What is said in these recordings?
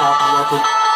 I'll, I'll,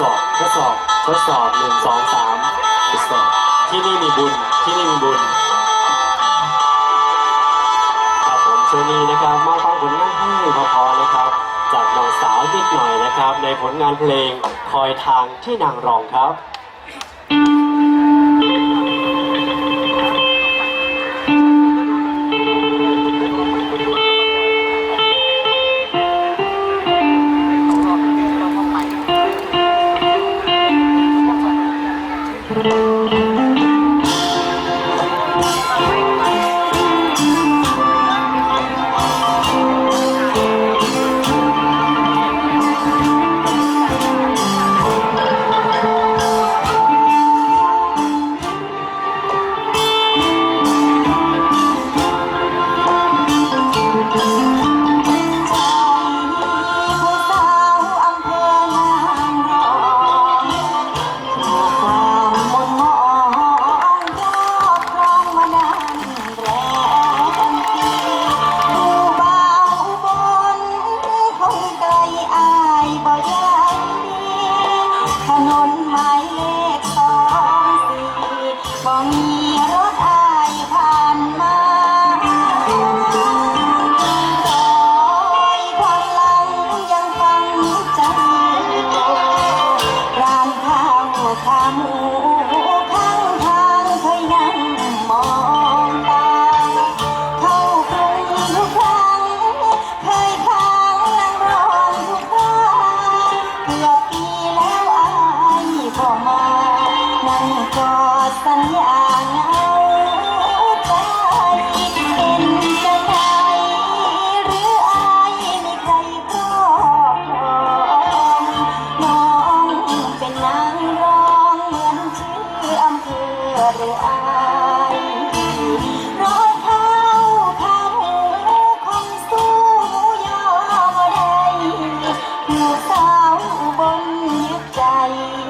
สอบทดสอบทดสอบหนึ่งสองสามทดสอบที่นี่มีบุญที่นี่มีบุญครับผมช่นี้นะครับมาฟังผลงานให้พอพอนะครับ จากน้องสาวนิดหน่อยนะครับ ในผลงานเพลงคอยทางที่นางรองครับ Bye.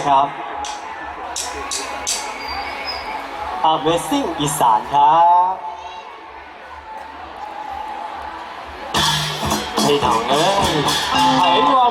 ะครับอ Amazing อีสานครับให้เถาเลยไอ้วา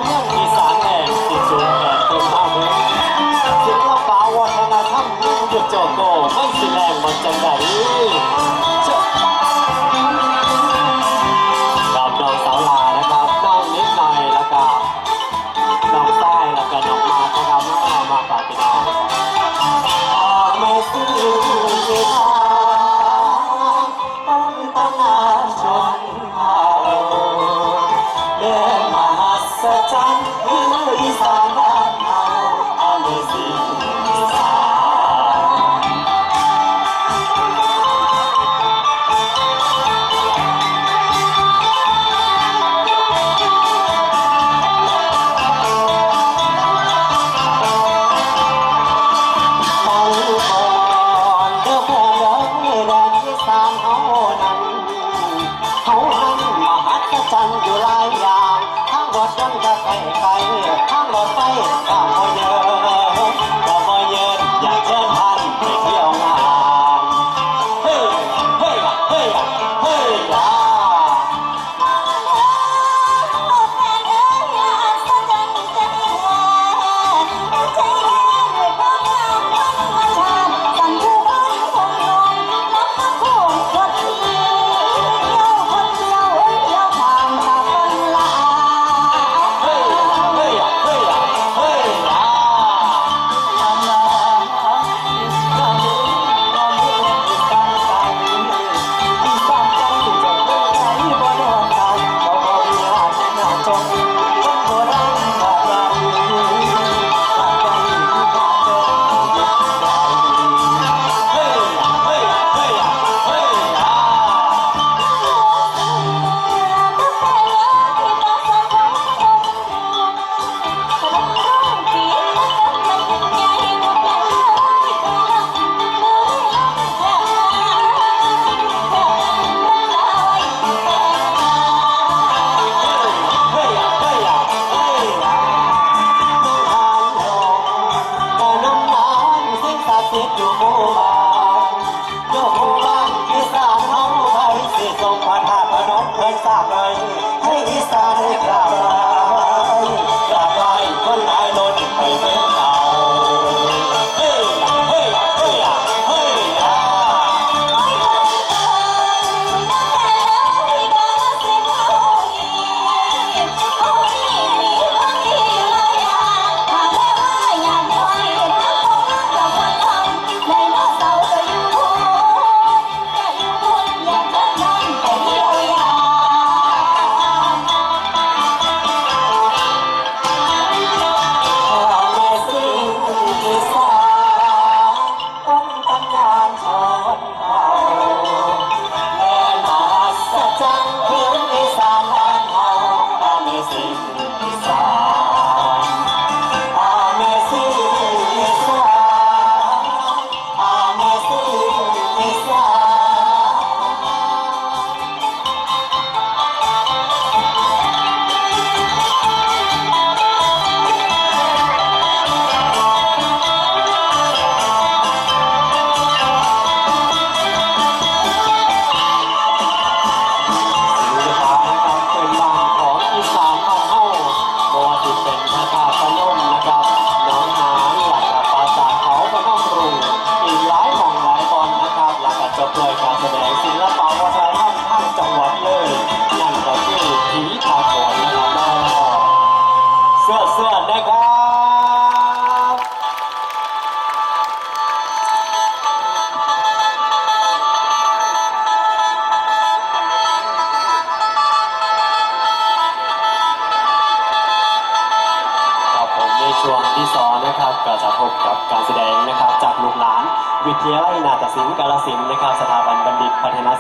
就好吧。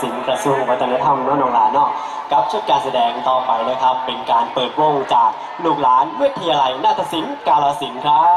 สิลป์กระทรวงวัฒนธรรมเนาน้องหลานเนาะกับชุดการแสดงต่อไปนะครับ เป็นการเปิดวงจากลูกหลานวิทยาลัยนาฏศิลป์กาลสินครับ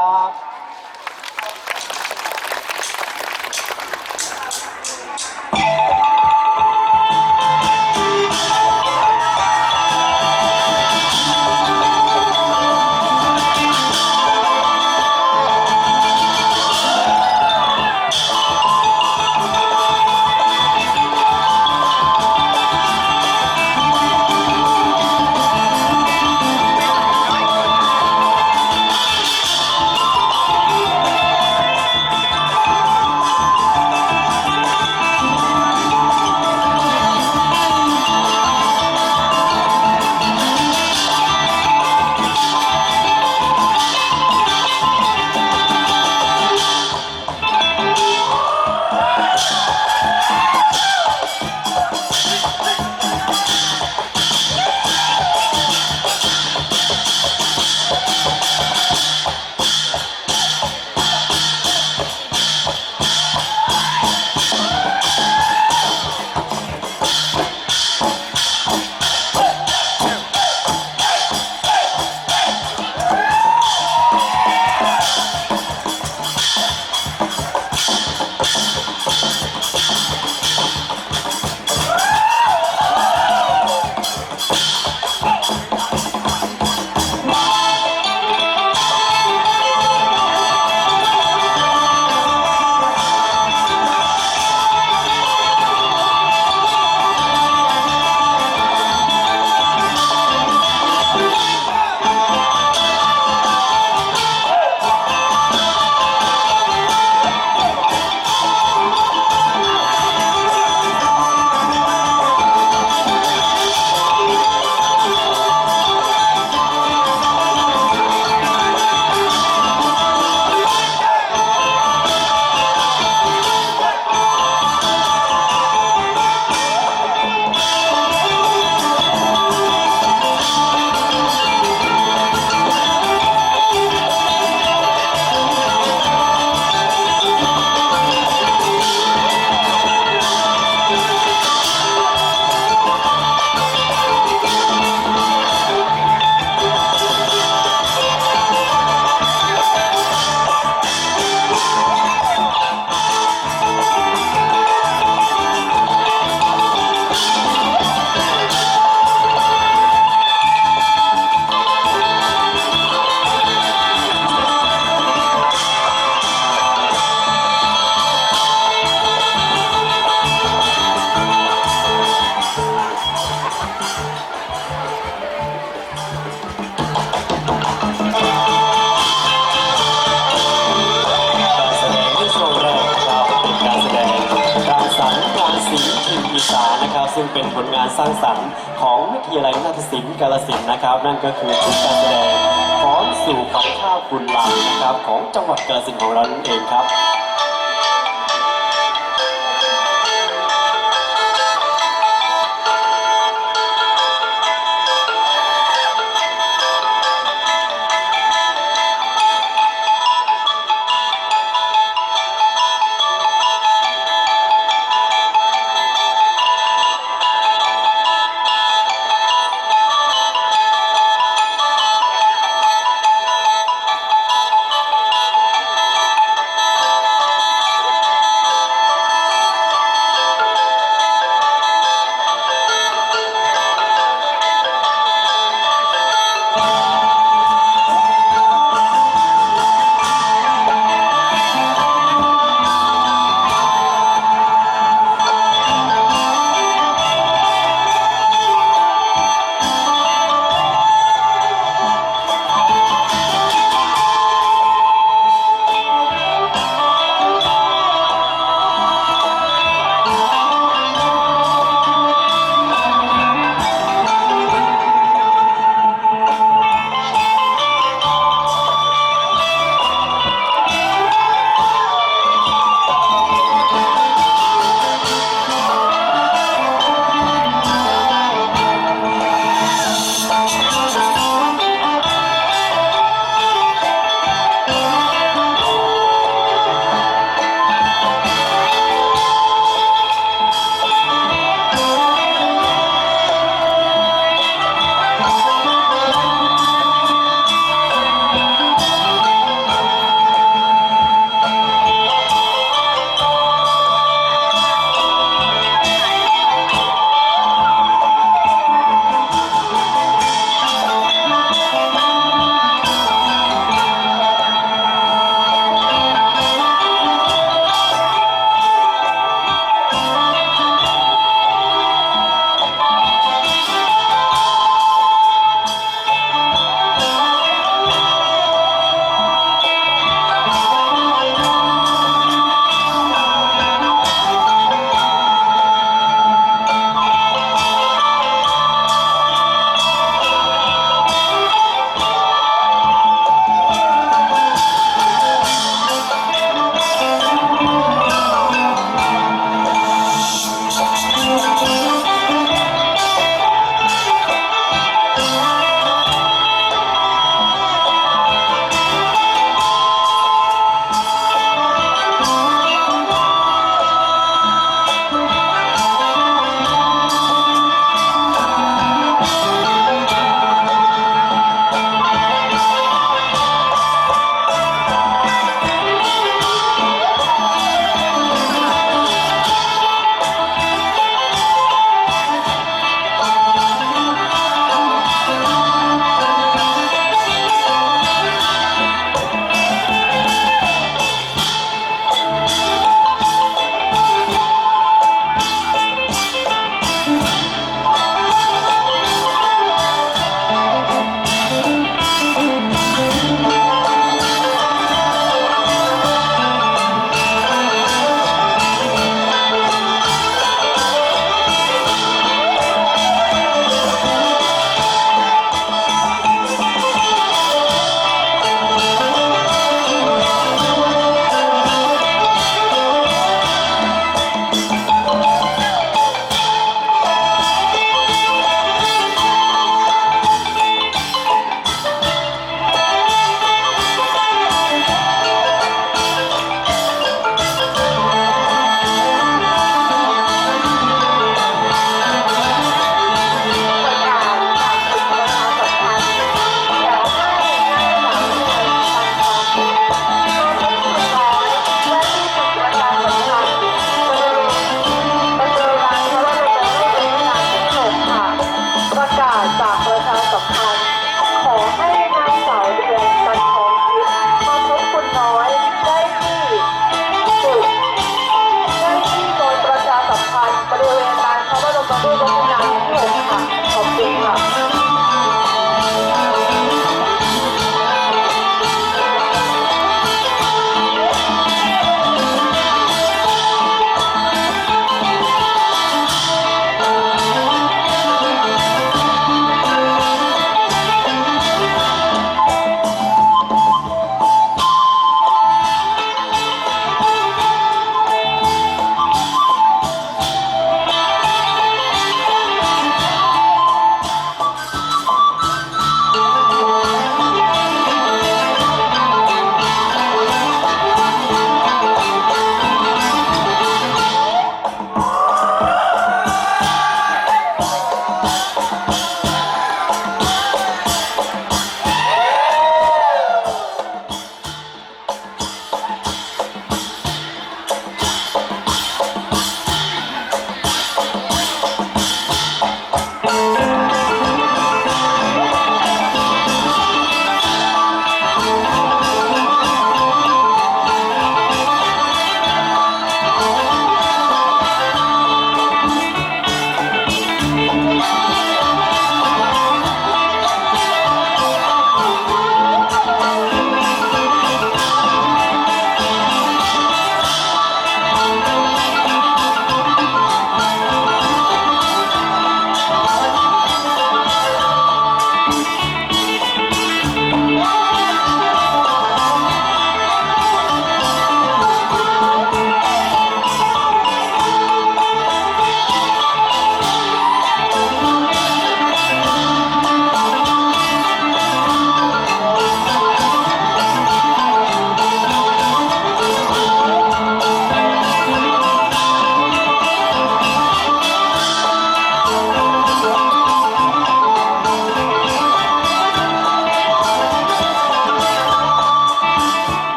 เรานั่นเองครับ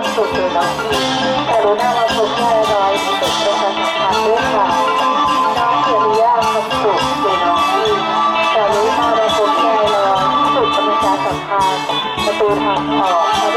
ความสุขเลยน้องพี่แต่รู้หน้ามาพบแค่ร้อยที่สุดประชาสัมพันธ์ด้วยค่ะน้องเขียนยากคำสุขเลยน้องพี่แต่รู้หน้ามาพบแค่ร้อยที่สุดประชาสัมพันธ์ประตูทางออก